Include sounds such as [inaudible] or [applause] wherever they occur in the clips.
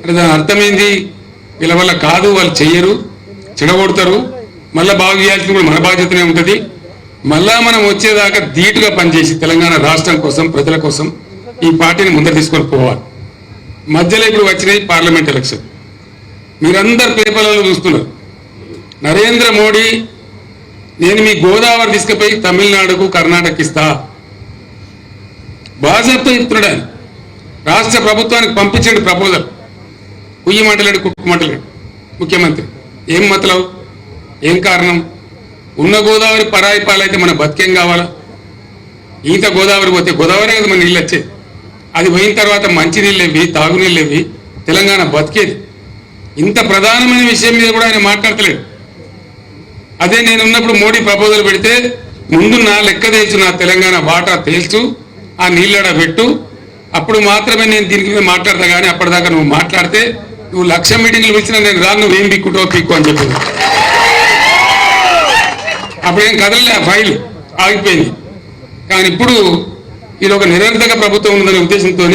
అంటే దాని అర్థమైంది? వీళ్ళ వల్ల కాదు వాళ్ళు చెయ్యరు చెడగొడతారు. మళ్ళా బాగు చేయాల్సింది కూడా మన బాధ్యతనే ఉంటుంది. మళ్ళా మనం వచ్చేదాకా ధీటుగా పనిచేసి తెలంగాణ రాష్ట్రం కోసం ప్రజల కోసం ఈ పార్టీని ముందర తీసుకొని పోవాలి. మధ్యలో ఇప్పుడు వచ్చినాయి పార్లమెంట్ ఎలక్షన్. మీరందరు పేపర్లలో చూస్తున్నారు. నరేంద్ర మోడీ నేను మీ గోదావరి తీసుకుపోయి తమిళనాడుకు కర్ణాటక ఇస్తా. బాధ్యతతో చెప్తున్నాడు రాష్ట్ర ప్రభుత్వానికి పంపించండి ప్రపోజల్. ఉయ్యమంటలేడు మాటలేడు కుక్కు మాటలేడు. ముఖ్యమంత్రి ఏం మతలవు? ఏం కారణం? ఉన్న గోదావరి పరాయి పాలైతే మన బతికేం కావాలా? ఈత గోదావరి పోతే గోదావరి కదా మన నీళ్ళు వచ్చేది అది పోయిన తర్వాత మంచినీళ్ళు ఇవి తాగునీళ్ళు ఇవి తెలంగాణ బతికేది. ఇంత ప్రధానమైన విషయం మీద కూడా ఆయన మాట్లాడతలేడు. అదే నేను ఉన్నప్పుడు మోడీ ప్రపోజల్ పెడితే ముందు నా లెక్క తెలుసు నా తెలంగాణ వాటా తేల్చు ఆ నీళ్ళడ పెట్టు. అప్పుడు మాత్రమే నేను దీనికి మీద మాట్లాడతా కానీ అప్పటిదాకా నువ్వు మాట్లాడితే నువ్వు లక్ష మీటింగ్లు పిలిచినా నేను రాను నువ్వేం పిక్కుంటావు పిక్కు అని చెప్పింది. అప్పుడేం కదలలే ఆ ఫైల్? ఆగిపోయింది. కానీ ఇప్పుడు ఇది ఒక నిరంతర ప్రభుత్వం ఉందనే ఉద్దేశంతో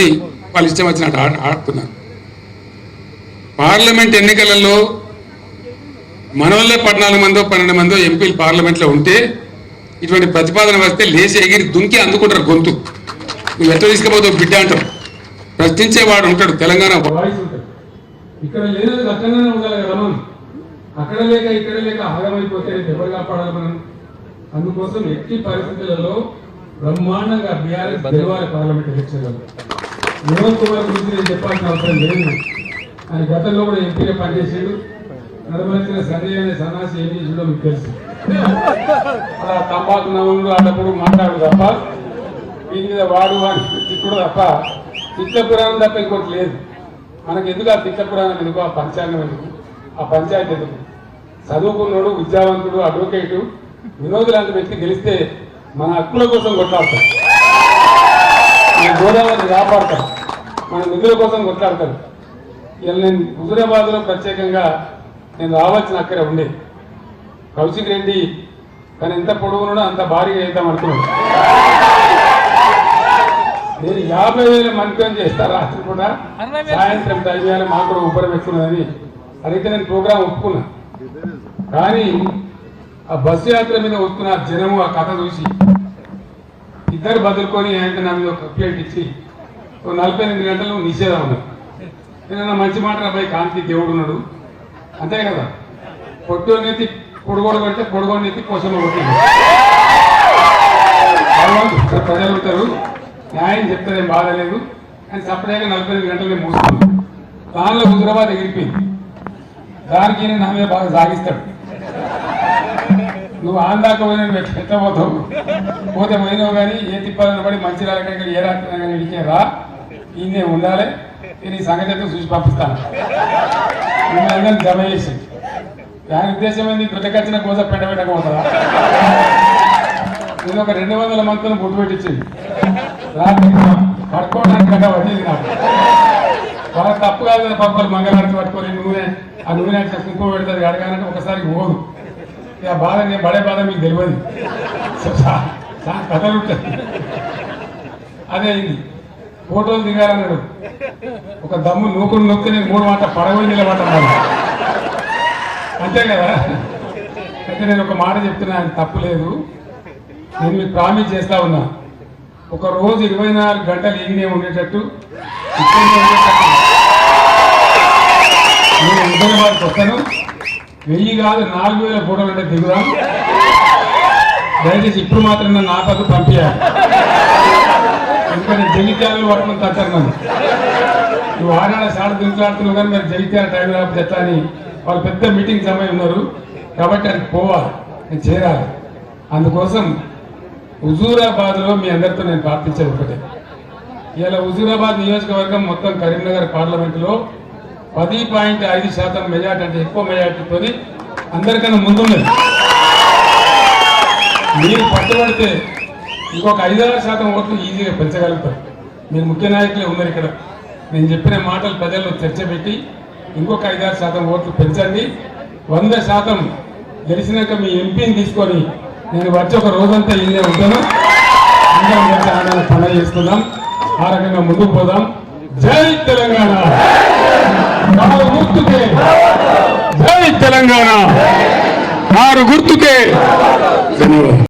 వాళ్ళు ఇష్టం వచ్చినట్టు ఆడ ఆడుతున్నారు. పార్లమెంట్ ఎన్నికలలో మనవల్లే పద్నాలుగు మందో పన్నెండు మందో ఎంపీలు పార్లమెంట్లో ఉంటే ఇటువంటి ప్రతిపాదన వస్తే లేచి ఎగిరి దుంకి అందుకుంటారు గొంతు. నువ్వు ఎట్లా తీసుకుపోతావు బిడ్డ అంటారు. ప్రశ్నించేవాడు ఉంటాడు తెలంగాణ. వాయిస్ ఇక్కడ లేనది అక్కడనే ఉండాలి కదా మనం. అక్కడ లేక ఇక్కడ లేక ఆగమైపోతే ఎవరు కాపాడాలి మనం? అందుకోసం ఎట్టి పరిస్థితులలో బ్రహ్మాండంగా బీఆర్ఎస్ గెలవాలి పార్లమెంట్ ఎలక్షన్లలో వినోద్ కుమార్ గురించి నేను చెప్పాల్సిన అవసరం లేదు. ఆయన గతంలో కూడా ఎంపీగా పనిచేసాడు. నడవలసిన సంజయ్ అనే సన్నాసి ఏం చేసాడో మీకు తెలుసు. అలా తంబాకు నవ్వులు అన్నప్పుడు మాట్లాడు తప్ప దీని మీద వాడు వాడు తిట్టుడు తప్ప తిట్ల పురాణం తప్ప ఇంకోటి లేదు. మనకి ఎందుకు ఆ తిట్టపురాణం ఎందుకు? ఆ పంచాంగం ఎందుకు? ఆ పంచాయతీ ఎందుకు? చదువుకున్నాడు విద్యావంతుడు అడ్వకేటు వినోద్ లాంటి వ్యక్తి గెలిస్తే మన హక్కుల కోసం కొట్లాడతారు మన గోదావరిని కాపాడతారు మన నిధుల కోసం కొట్లాడతారు ఇలా నేను హుజురాబాద్లో ప్రత్యేకంగా నేను రావాల్సిన అక్కడే ఉండే. కౌశిక్ రెడ్డి తను ఎంత పొడవునో అంత భారీగా వేద్దాం అనుకున్నాడు. నేను యాభై వేల మంత్రం చేస్తా రాత్రి కూడా సాయంత్రం ఐదు వేల మాకు కూడా ఉపరం ఎక్కున్నదని అదైతే నేను ప్రోగ్రాం ఒప్పుకున్నా. కానీ ఆ బస్సు యాత్ర మీద వస్తున్న జనము ఆ కథ చూసి. ఇద్దరు బదులుకొని ఆయన నా మీద ఒక ప్లేట్ ఇచ్చి నలభై ఎనిమిది గంటలు నిషేధం ఉన్నారు ఏదైనా మంచి మాట అబ్బాయి కాంతి దేవుడు ఉన్నాడు. అంతే కదా? పొట్టు నెత్తి పొడుగోడు కొడితే పొడుగోడు నెత్తి కోసంలో కొట్టింది. [laughs] భగవంతుడు ఇక్కడ ప్రజలు ఉంటారు. న్యాయం చెప్తే బాధ లేదు. అని సపరేట్గా నలభై ఎనిమిది గంటలు మూసుకున్నాం దానిలో హుజరాబాద్ ఎగిరిపోయింది. దానికి నా మీద బాగా సాగిస్తాడు. నువ్వు ఆందాక పోయిన పోతావు పోతే పోయినావు కానీ ఏ తిప్పాలని పడి మంచి రాలకడికి ఏ రాత్రి కానీ ఇడికే రా. ఈయనే ఉండాలి. నేను ఈ సంగతి చూసి పంపిస్తాను. అందరినీ జమ చేసి. దాని ఉద్దేశం ఏంది? గుట్టకచ్చిన కోసం పెట్ట నేను ఒక రెండు వందల మందిని గుర్తుపెట్టించింది. పెట్టించింది రాత్రి పడుకోవడానికి నాకు వాళ్ళ తప్పు కాదు కదా పప్పులు మంగళారతి పట్టుకొని నూనె ఆ నూనె అట్లా కుంకుమ పెడతారు అడగానంటే ఒకసారి పోదు. ఇక ఆ బాధ నేను పడే బాధ మీకు తెలియదు. చాలా కథలు ఉంటాయి. అదే అయింది ఫోటోలు దిగాలన్నాడు. ఒక దమ్ము నూకుడు నొక్కి నేను మూడు మాట పడగొని నిలబడ్డాను అంతే కదా? అయితే నేను ఒక మాట చెప్తున్నా తప్పు లేదు. నేను మీకు ప్రామిస్ చేస్తా ఉన్నా. ఒక రోజు ఇరవై నాలుగు గంటలు ఈయనే ఉండేటట్టు ఉండేటట్టు. నేను హైదరాబాద్కి వస్తాను. వెయ్యి కాదు నాలుగు వేల ఫోటోలు అంటే దిగుదాం. దయచేసి ఇప్పుడు మాత్రం నన్ను ఆపదు పంపించాలి ఎందుకంటే జగిత్యాలను పట్టుకుని తట్టారు నన్ను. నువ్వు ఆనాడ సాడ దింకులాడుతున్నావు కానీ మరి జగిత్యాల టైం రాకపోతే ఎట్లా అని వాళ్ళు పెద్ద మీటింగ్ సమయం ఉన్నారు. కాబట్టి అది పోవాలి నేను చేరాలి. అందుకోసం హుజూరాబాద్లో మీ అందరితో నేను ప్రార్థించేది ఒకటే. ఇలా హుజూరాబాద్ నియోజకవర్గం మొత్తం కరీంనగర్ పార్లమెంటులో పది పాయింట్ ఐదు శాతం మెజార్టీ అంటే ఎక్కువ మెజార్టీతో అందరికన్నా ముందున్నది. మీరు పట్టుబడితే ఇంకొక ఐదారు శాతం ఓట్లు ఈజీగా పెంచగలుగుతారు. మీరు ముఖ్య నాయకులే ఉన్నారు ఇక్కడ. నేను చెప్పిన మాటలు ప్రజల్లో చర్చ పెట్టి ఇంకొక ఐదారు శాతం ఓట్లు పెంచండి. వంద శాతం గెలిచినాక మీ ఎంపీని తీసుకొని నేను వచ్చి ఒక రోజంతా ఇల్లే ఉంటాను. అందరం కలిసి ఆనందంగా పండుగ చేసుకుందాం ఆ రకంగా ముందుకు పోదాం. జై తెలంగాణ! గుర్తుకే. జై తెలంగాణ! కారు గుర్తుకే. ధన్యవాదాలు.